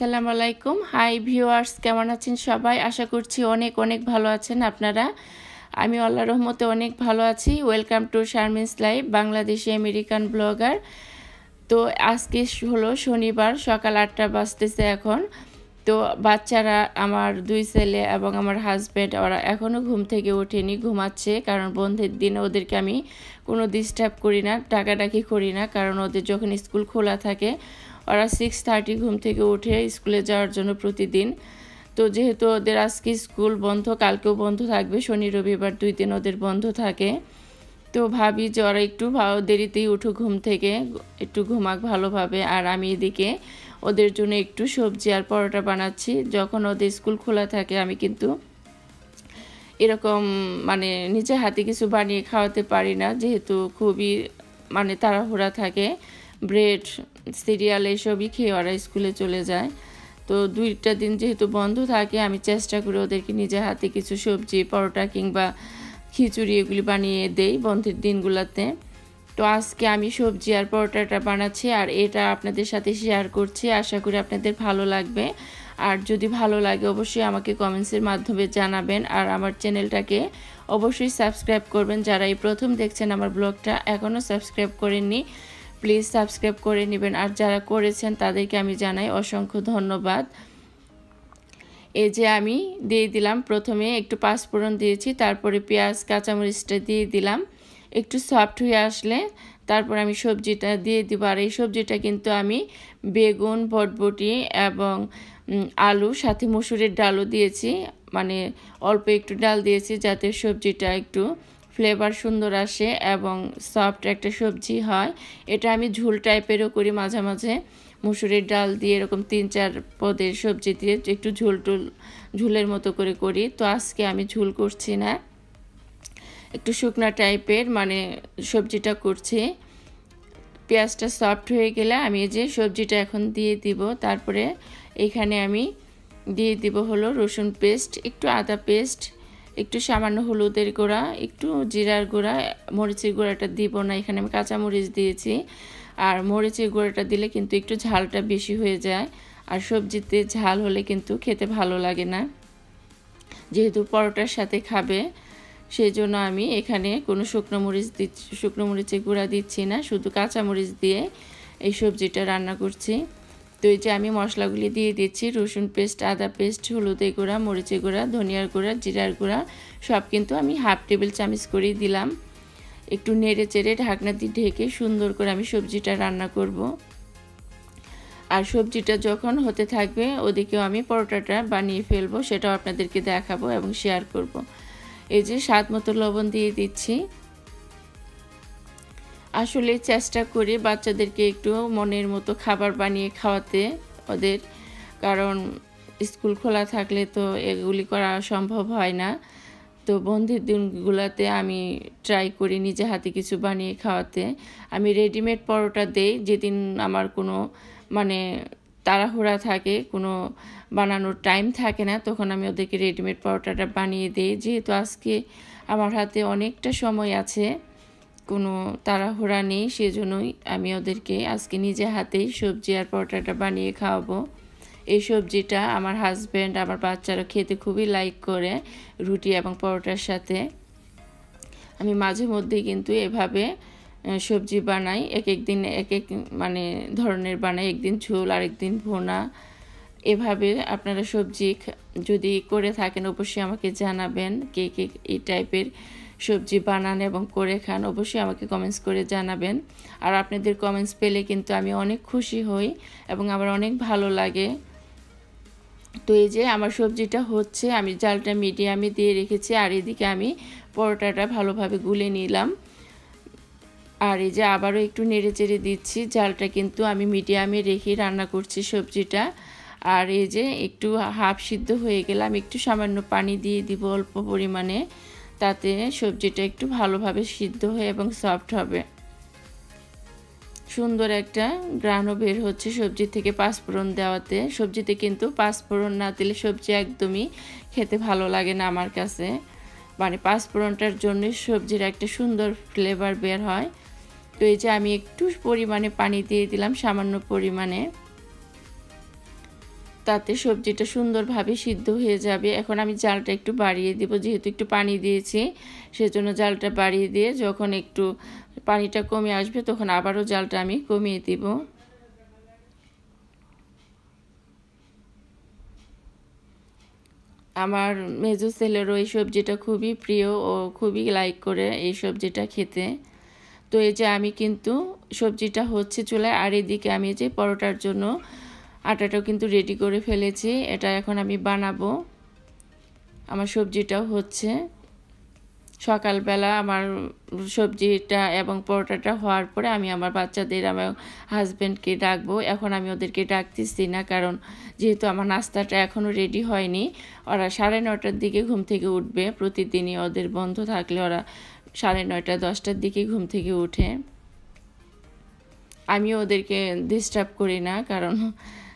আসসালামু আলাইকুম। Hi viewers কেমন আছেন সবাই? আশা করছি অনেক অনেক ভালো আছেন আপনারা। আমি আল্লাহ রহমতে অনেক ভালো আছি। Welcome to Sharmin's live Bangladeshi American blogger. তো আজকে হলো শনিবার, সকাল আটটা বাজতেছে এখন। তো বাচ্চারা, আমার দুই ছেলে এবং আমার হাজব্যান্ড ওরা এখনও ঘুম থেকে ওঠেনি, ঘুমাচ্ছে। কারণ বন্ধের দিনে ওদেরকে আমি কোনো ডিস্টার্ব করি না, ডাকাডাকি করি না। কারণ ওদের যখন স্কুল খোলা থাকে ওরা সিক্স থার্টি ঘুম থেকে উঠে স্কুলে যাওয়ার জন্য প্রতিদিন। তো যেহেতু ওদের আজকে স্কুল বন্ধ, কালকেও বন্ধ থাকবে, শনি, রবিবার দুই দিন ওদের বন্ধ থাকে। তো ভাবি যে ওরা একটু দেরিতেই উঠুক ঘুম থেকে, একটু ঘুমাক ভালোভাবে। আর আমি এদিকে ওদের জন্য একটু সবজি আর পরোটা বানাচ্ছি। যখন ওদের স্কুল খোলা থাকে, আমি কিন্তু এরকম মানে নিজে হাতে কিছু বানিয়ে খাওয়াতে পারি না। যেহেতু খুবই মানে তাড়াহুড়া থাকে ব্রেড সিরিয়াল এসবই খেয়ে ওরা স্কুলে চলে যায়। তো দুইটা দিন যেহেতু বন্ধ থাকে, আমি চেষ্টা করি ওদেরকে নিজে হাতে কিছু সবজি, পরোটা কিংবা খিচুড়ি এগুলি বানিয়ে দেই বন্ধের দিনগুলোতে। তো আজকে আমি সবজি আর পরোটাটা বানাচ্ছি আর এটা আপনাদের সাথে শেয়ার করছি, আশা করি আপনাদের ভালো লাগবে। আর যদি ভালো লাগে অবশ্যই আমাকে কমেন্টসের মাধ্যমে জানাবেন আর আমার চ্যানেলটাকে অবশ্যই সাবস্ক্রাইব করবেন। যারা এই প্রথম দেখছেন আমার ব্লগটা এখনও সাবস্ক্রাইব করেননি প্লিজ সাবস্ক্রাইব করে নেবেন। আর যারা করেছেন, তাদেরকে আমি জানাই অসংখ্য ধন্যবাদ। এই যে আমি দিয়ে দিলাম, প্রথমে একটু পাঁচফোড়ন দিয়েছি, তারপরে পেঁয়াজ, কাঁচামরিচটা দিয়ে দিলাম। একটু সফট হয়ে আসলে তারপর আমি সবজিটা দিয়ে দিব। আর এই সবজিটা কিন্তু আমি বেগুন, বটবটি এবং আলু, সাথে মসুরের ডালও দিয়েছি। মানে অল্প একটু ডাল দিয়েছি যাতে সবজিটা একটু ফ্লেভার সুন্দর আসে এবং সফট একটা সবজি হয়। এটা আমি ঝুল টাইপেরও করি মাঝে মাঝে। মুসুরির ডাল দিয়ে এরকম তিন চার পদের সবজি দিয়ে একটু ঝুল টুল, ঝুলের মতো করে করি। তো আজকে আমি ঝুল করছি না। একটু শুকনা টাইপের মানে সবজিটা করছি। পেঁয়াজটা সফট হয়ে গেলে আমি যে সবজিটা এখন দিয়ে দিব। তারপরে এখানে আমি দিয়ে দিব হলো রসুন পেস্ট একটু আদা পেস্ট একটু সামান্য হলুদের গুঁড়া, একটু জিরার গুঁড়া, মরিচের গুঁড়াটা দিব না, এখানে আমি কাঁচা মরিচ দিয়েছি। আর মরিচের গুঁড়াটা দিলে কিন্তু একটু ঝালটা বেশি হয়ে যায়। আর সবজিতে ঝাল হলে কিন্তু খেতে ভালো লাগে না। যেহেতু পরোটার সাথে খাবে সেই জন্য আমি এখানে কোনো শুকনো মরিচ দিচ্ছি, শুকনো মরিচের গুঁড়া দিচ্ছি না, শুধু কাঁচা মরিচ দিয়ে এই সবজিটা রান্না করছি। তো এই যে আমি মশলাগুলি দিয়ে দিচ্ছি। রসুন পেস্ট, আদা পেস্ট হলুদের গুঁড়া মরিচের গুঁড়া, ধনিয়ার গুঁড়া, জিরার গুঁড়া, সব কিন্তু আমি হাফ টেবিল চামচ করেই দিলাম। একটু নেড়ে চেড়ে ঢাকনা দিয়ে ঢেকে সুন্দর করে আমি সবজিটা রান্না করব। আর সবজিটা যখন হতে থাকবে, ওদিকেও আমি পরোটাটা বানিয়ে ফেলব, সেটাও আপনাদেরকে দেখাবো এবং শেয়ার করব। এই যে স্বাদ মতো লবণ দিয়ে দিচ্ছি। আসলে চেষ্টা করি বাচ্চাদেরকে একটু মনের মতো খাবার বানিয়ে খাওয়াতে ওদের। কারণ স্কুল খোলা থাকলে তো এগুলি করা সম্ভব হয় না। তো বন্ধের দিনগুলোতে আমি ট্রাই করি নিজে হাতে কিছু বানিয়ে খাওয়াতে। আমি রেডিমেড পরোটা দেই, যেদিন আমার কোনো মানে তাড়াহুড়া থাকে, কোনো বানানোর টাইম থাকে না, তখন আমি ওদেরকে রেডিমেড পরোটাটা বানিয়ে দিই। যেহেতু আজকে আমার হাতে অনেকটা সময় আছে কোনো তাড়াহুড়া নেই, সেজন্যই আমি ওদেরকে আজকে নিজে হাতেই সবজি আর পরোটাটা বানিয়ে খাওয়াবো। এই সবজিটা আমার হাজব্যান্ড আমার বাচ্চারা খেতে খুবই লাইক করে রুটি এবং পরোটার সাথে। আমি মাঝে মধ্যেই কিন্তু এভাবে সবজি বানাই এক এক দিন এক এক মানে ধরনের বানাই, একদিন ঝোল, আরেকদিন ভোনা। এভাবে আপনারা সবজি যদি করে থাকেন অবশ্যই আমাকে জানাবেন কে কে এই টাইপের সবজি বানান এবং করে খান, অবশ্যই আমাকে কমেন্টস করে জানাবেন। আর আপনাদের কমেন্টস পেলে কিন্তু আমি অনেক খুশি হই এবং আমার অনেক ভালো লাগে। তো এই যে আমার সবজিটা হচ্ছে, আমি জালটা মিডিয়ামে দিয়ে রেখেছি আর এদিকে আমি পরোটাটা ভালোভাবে গুলে নিলাম। আর এই যে আবারও একটু নেড়ে চেড়ে দিচ্ছি, জালটা কিন্তু আমি মিডিয়ামে রেখে রান্না করছি সবজিটা। আর এই যে একটু হাফ সিদ্ধ হয়ে গেলে আমি একটু সামান্য পানি দিয়ে দিব অল্প পরিমাণে। তাতে সবজিটা একটু ভালোভাবে সিদ্ধ হয়ে এবং সফট হবে। সুন্দর একটা গ্রানও বের হচ্ছে সবজি থেকে পাঁচফোড়ন দেওয়াতে। সবজিতে কিন্তু পাঁচফোড়ন না দিলে সবজি একদমই খেতে ভালো লাগে না আমার কাছে। মানে পাঁচফোড়নটার জন্য সবজির একটা সুন্দর ফ্লেভার বের হয়। তো এই যে আমি একটু পরিমাণে পানি দিয়ে দিলাম সামান্য পরিমাণে। তাতে সবজিটা সুন্দরভাবে সিদ্ধ হয়ে যাবে। এখন আমি জালটা একটু বাড়িয়ে দেবো, যেহেতু একটু পানি দিয়েছি, সেজন্য জালটা বাড়িয়ে দিয়ে যখন একটু পানিটা কমে আসবে, তখন আবারও জালটা আমি কমিয়ে দিব। আমার মেজো ছেলেরও এই সবজিটা খুবই প্রিয়, ও খুবই লাইক করে এই সবজিটা খেতে। তো এই যে আমি কিন্তু সবজিটা হচ্ছে চুলায়, আর এদিকে আমি যে পরোটার জন্য আটাটাও কিন্তু রেডি করে ফেলেছি। এটা এখন আমি বানাবো। আমার সবজিটাও হচ্ছে। সকালবেলা আমার সবজিটা এবং পরোটাটা হওয়ার পরে আমি আমার বাচ্চাদের, আমার হাজব্যান্ডকে ডাকবো। এখন আমি ওদেরকে ডাকতেছি না কারণ যেহেতু আমার নাস্তাটা এখনও রেডি হয়নি, ওরা সাড়ে নটার দিকে ঘুম থেকে উঠবে। প্রতিদিনই ওদের বন্ধ থাকলে ওরা সাড়ে নয়টা, দশটার দিকে ঘুম থেকে উঠে। আমি ওদেরকে ডিস্টার্ব করি না কারণ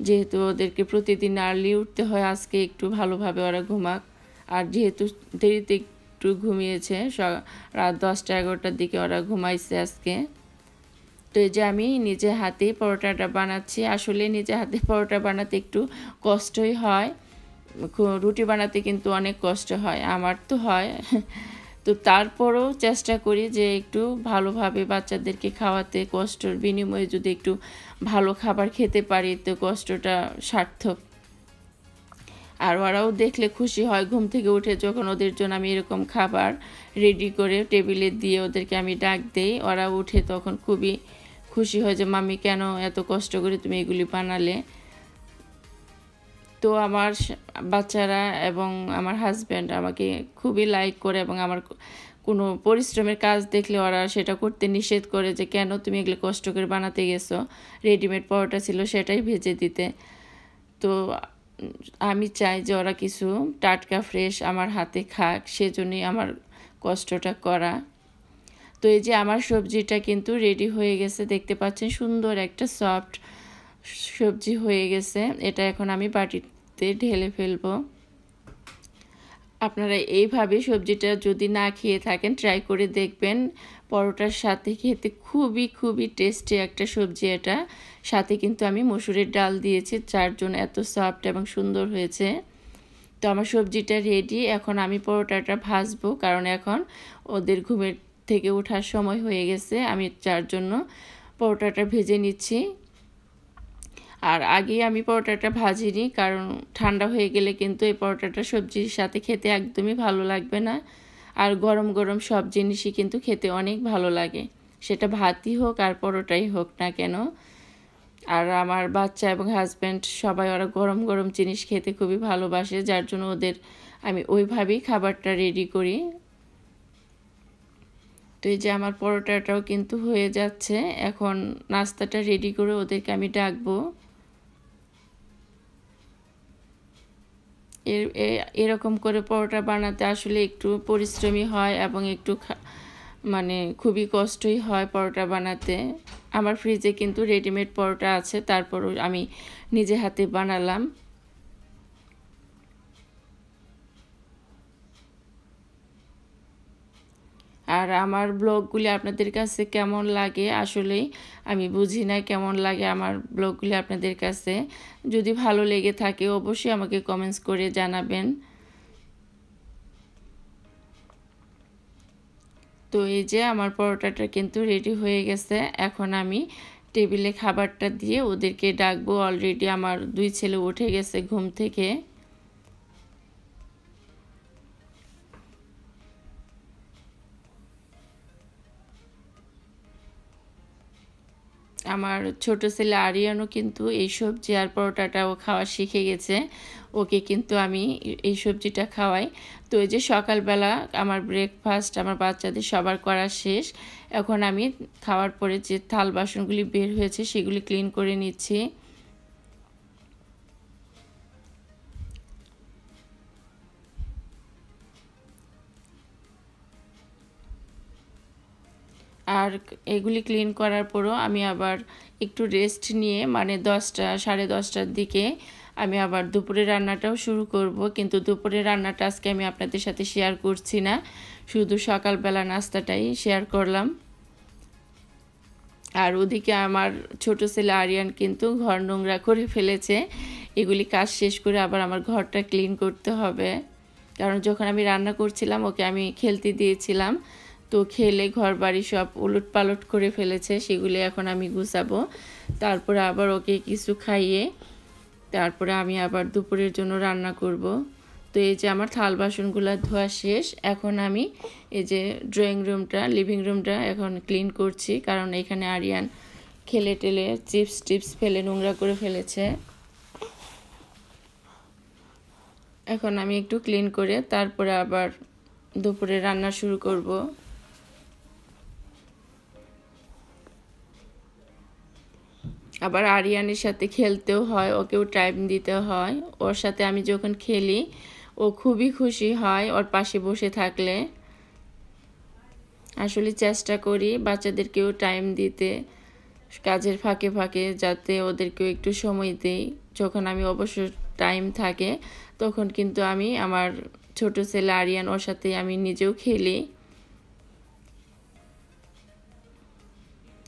যেহেতু ওদেরকে প্রতিদিন আর্লি উঠতে হয়, আজকে একটু ভালোভাবে ওরা ঘুমাক। আর যেহেতু দেরিতে একটু ঘুমিয়েছে রাত দশটা এগারোটার দিকে ওরা ঘুমাইছে আজকে। তো এই যে আমি নিজে হাতেই পরোটাটা বানাচ্ছি। আসলে নিজে হাতে পরোটা বানাতে একটু কষ্টই হয়। রুটি বানাতে কিন্তু অনেক কষ্ট হয়। আমার তো হয়। তো তারপরও চেষ্টা করি যে একটু ভালোভাবে বাচ্চাদেরকে খাওয়াতে, কষ্টর বিনিময়ে যদি একটু ভালো খাবার খেতে পারি, তো কষ্টটা সার্থক। আর ওরাও দেখলে খুশি হয় ঘুম থেকে উঠে যখন ওদের জন্য আমি এরকম খাবার রেডি করে টেবিলে দিয়ে ওদেরকে আমি ডাক দেই, ওরা উঠে তখন খুবই খুশি হয় যে মামি কেন এত কষ্ট করে তুমি এগুলি বানালে? তো আমার বাচ্চারা এবং আমার হাজব্যান্ড আমাকে খুবই লাইক করে এবং আমার কোনো পরিশ্রমের কাজ দেখলে ওরা সেটা করতে নিষেধ করে যে, কেন তুমি এগুলো কষ্ট করে বানাতে গেছো? রেডিমেড পরোটা ছিল সেটাই ভেজে দিতে। তো আমি চাই যে ওরা কিছু টাটকা ফ্রেশ আমার হাতে খাক, সেজন্যই আমার কষ্টটা করা। তো এই যে আমার সবজিটা কিন্তু রেডি হয়ে গেছে, দেখতে পাচ্ছেন সুন্দর একটা সফট সবজি হয়ে গেছে। এটা এখন আমি বাটিতে ঢেলে ফেলব। আপনারা এইভাবে সবজিটা যদি না খেয়ে থাকেন ট্রাই করে দেখবেন। পরোটার সাথে খেতে খুবই খুবই টেস্টি একটা সবজি এটা। সাথে কিন্তু আমি মসুরের ডাল দিয়েছি চারজন এত সফট এবং সুন্দর হয়েছে। তো আমার সবজিটা রেডি এখন আমি পরোটাটা ভাজবো, কারণ এখন ওদের ঘুমের থেকে ওঠার সময় হয়ে গেছে। আমি যার জন্য পরোটাটা ভেজে নিচ্ছি। আর আগে আমি পরোটাটা ভাজিনি, কারণ ঠান্ডা হয়ে গেলে কিন্তু এই পরোটাটা সবজির সাথে খেতে একদমই ভালো লাগবে না। আর গরম গরম সব জিনিসই কিন্তু খেতে অনেক ভালো লাগে। সেটা ভাতই হোক আর পরোটাই হোক না কেন। আর আমার বাচ্চা এবং হাজব্যান্ড সবাই ওরা গরম গরম জিনিস খেতে খুবই ভালোবাসে, যার জন্য ওদের আমি ওইভাবেই খাবারটা রেডি করি। তো এই যে আমার পরোটাটাও কিন্তু হয়ে যাচ্ছে, এখন নাস্তাটা রেডি করে ওদেরকে আমি ডাকবো। এর এরকম করে পরোটা বানাতে আসলে একটু পরিশ্রমী হয় এবং একটু মানে খুবই কষ্টই হয় পরোটা বানাতে। আমার ফ্রিজে কিন্তু রেডিমেড পরোটা আছে, তারপরও আমি নিজে হাতে বানালাম। আর আমার ব্লগগুলি আপনাদের কাছে কেমন লাগে আসলেই আমি বুঝি না কেমন লাগে আমার ব্লগগুলি আপনাদের কাছে। যদি ভালো লেগে থাকে অবশ্যই আমাকে কমেন্টস করে জানাবেন। তো এই যে আমার পরোটাটা কিন্তু রেডি হয়ে গেছে। এখন আমি টেবিলে খাবারটা দিয়ে ওদেরকে ডাকবো। অলরেডি আমার দুই ছেলে উঠে গেছে ঘুম থেকে। আমার ছোট ছেলে আরিয়ানও কিন্তু এই সবজি আর পরোটাটা ও খাওয়া শিখে গেছে। ওকে কিন্তু আমি এই সবজিটা খাওয়াই। তো এই যে সকালবেলা আমার ব্রেকফাস্ট আমার বাচ্চাদের সবার করা শেষ। এখন আমি খাওয়ার পরে যে থাল বাসনগুলি বের হয়েছে সেগুলি ক্লিন করে নিচ্ছি। আর এগুলি ক্লিন করার পরও আমি আবার একটু রেস্ট নিয়ে মানে দশটা, সাড়ে দশটার দিকে আমি আবার দুপুরে রান্নাটাও শুরু করব। কিন্তু দুপুরে রান্নাটা আজকে আমি আপনাদের সাথে শেয়ার করছি না। শুধু সকালবেলা নাস্তাটাই শেয়ার করলাম। আর ওদিকে আমার ছোট ছেলে আরিয়ান কিন্তু ঘর নোংরা করে ফেলেছে। এগুলি কাজ শেষ করে আবার আমার ঘরটা ক্লিন করতে হবে। কারণ যখন আমি রান্না করছিলাম, ওকে আমি খেলতে দিয়েছিলাম। তো খেলে ঘর বাড়ি সব উলট পালট করে ফেলেছে, সেগুলি এখন আমি গুছাবো। তারপরে আবার ওকে কিছু খাইয়ে তারপরে আমি আবার দুপুরের জন্য রান্না করব। তো এই যে আমার থাল বাসনগুলো ধোয়া শেষ, এখন আমি এই যে ড্রয়িং রুমটা, লিভিং রুমটা এখন ক্লিন করছি, কারণ এখানে আরিয়ান খেলে টেলে চিপস টিপস ফেলে নোংরা করে ফেলেছে। এখন আমি একটু ক্লিন করে তারপরে আবার দুপুরে রান্না শুরু করব। আবার আরিয়ানের সাথে খেলতেও হয়, ওকেও টাইম দিতে হয়। ওর সাথে আমি যখন খেলি, ও খুবই খুশি হয় ওর পাশে বসে থাকলে। আসলে চেষ্টা করি বাচ্চাদেরকেও টাইম দিতে, কাজের ফাঁকে ফাঁকে যাতে ওদেরকেও একটু সময় দিই। যখন আমি অবশ্য টাইম থাকে, তখন কিন্তু আমি আমার ছোট ছেলে আরিয়ান ওর সাথে আমি নিজেও খেলি।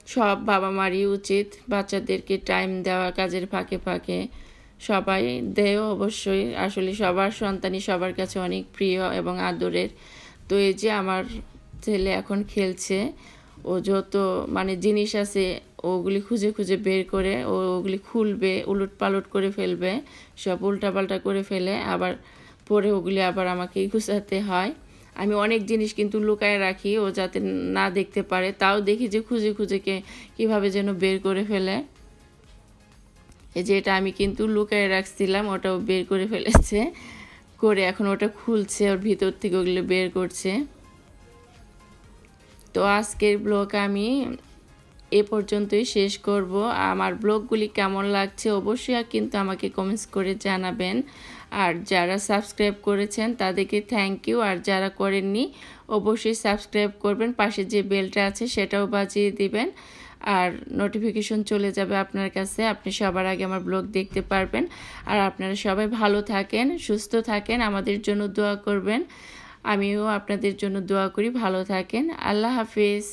সব বাবা মারই উচিত বাচ্চাদেরকে টাইম দেওয়া কাজের ফাঁকে ফাঁকে। সবাই দেয় অবশ্যই। আসলে সবার সন্তানই সবার কাছে অনেক প্রিয় এবং আদরের। তো এই যে আমার ছেলে এখন খেলছে, ও যত মানে জিনিস আছে, ওগুলি খুঁজে খুঁজে বের করে, ও ওগুলি খুলবে উলট পালট করে ফেলবে, সব উল্টাপাল্টা করে ফেলে, আবার পরে ওগুলি আবার আমাকেই গুছাতে হয়। আমি অনেক জিনিস কিন্তু লুকায় রাখি, ও যাতে না দেখতে পারে। তাও দেখি যে খুঁজে খুঁজে কে কীভাবে যেন বের করে ফেলে। এই যে এটা আমি কিন্তু লুকায় রাখছিলাম, ওটাও বের করে ফেলেছে। করে এখন ওটা খুলছে, ওর ভিতর থেকে ওগুলো বের করছে। তো আজকের ব্লগ আমি এ পর্যন্তই শেষ করব। আমার ব্লগগুলি কেমন লাগছে অবশ্যই কিন্তু আমাকে কমেন্টস করে জানাবেন। আর যারা সাবস্ক্রাইব করেছেন তাদেরকে থ্যাংক ইউ আর যারা করেননি, অবশ্যই সাবস্ক্রাইব করবেন, পাশে যে বেলটা আছে সেটাও বাজিয়ে দিবেন, আর নোটিফিকেশন চলে যাবে আপনার কাছে, আপনি সবার আগে আমার ব্লগ দেখতে পারবেন, আর আপনারা সবাই ভালো থাকেন, সুস্থ থাকেন, আমাদের জন্য দোয়া করবেন, আমিও আপনাদের জন্য দোয়া করি, ভালো থাকেন, আল্লাহ হাফিজ।